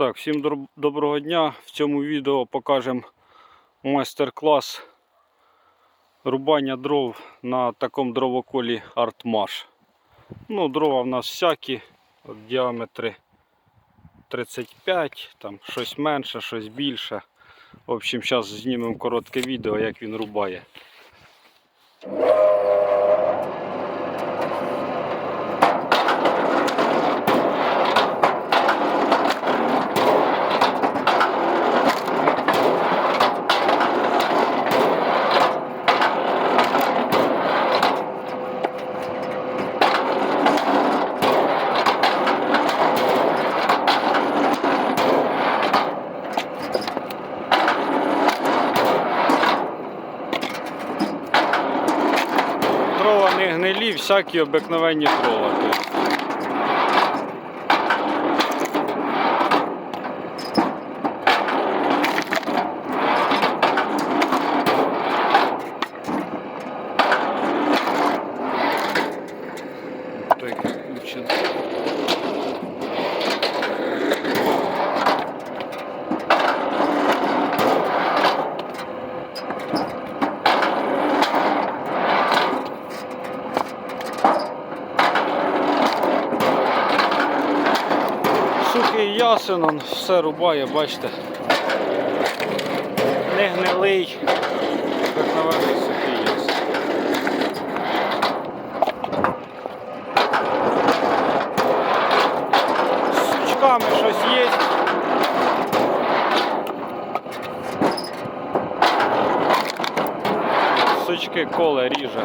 Так, всім доброго дня. В цьому відео покажемо майстер-клас рубання дров на такому дровоколі Artmash. Ну, дрова в нас всякі, от діаметри 35, там щось менше, щось більше. В общем, зараз знімемо коротке відео, як він рубає. Дрова не гнилі, всякі обикновенні дрова. Сухий ясен, он все рубає, бачите. Не гнилий, обикновений сухий ясен. З сучками щось є. Сучки коле ріже.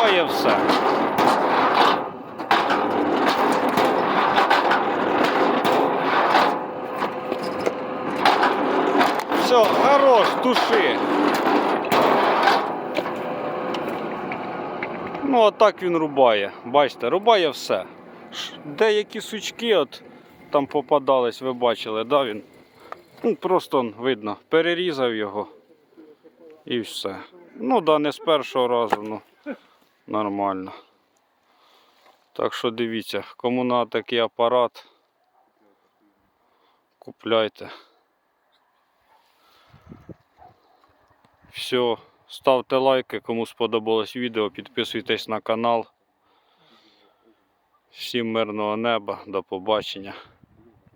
Рубає все. Все, хорош, туши. Ну, отак він рубає. Бачите, рубає все. Деякі сучки от там попадались, ви бачили, да, він? Ну, просто он, видно, перерізав його і все. Ну да, не з першого разу, ну нормально. Так що дивіться, кому на такий апарат, купляйте. Все, ставте лайки, кому сподобалось відео, підписуйтесь на канал. Всім мирного неба, до побачення.